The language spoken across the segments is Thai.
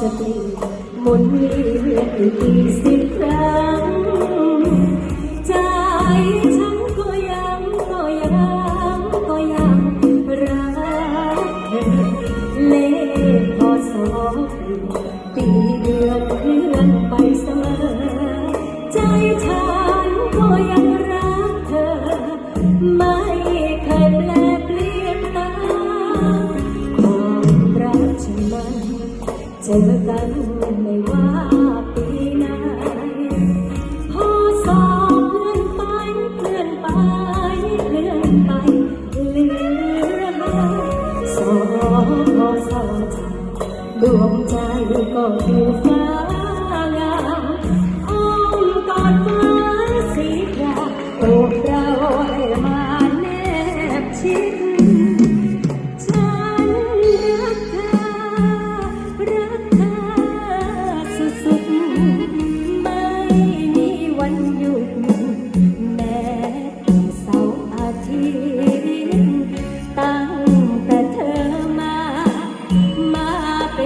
จะเปลี่ยนหมุนเวียนอีกกี่สิบครั้ง ใจฉันก็ยังก็ยังก็ยังรักเธอเลขพอสองปีเดือนเคลื่อนไปเสมอ ใจฉันก็ยัง เจอกันไม่ว่าปีไหนพอสอบเลื่อนไปเลื่อนไปเลื่อนไปเหลือสอบพอสอบจากดวงใจก็ดูฟ้า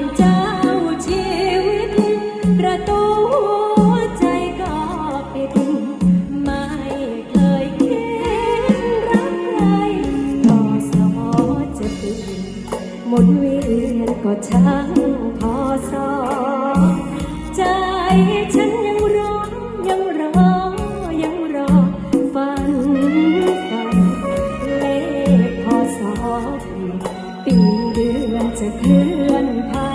นเจ้าชีวิตประตูใจก็ปิดไม่เคยคิดรักใครพอสมจะเป็นหมุนเวียนก็ช่างพอสอใจฉัน จะเคลื่อนผ่าน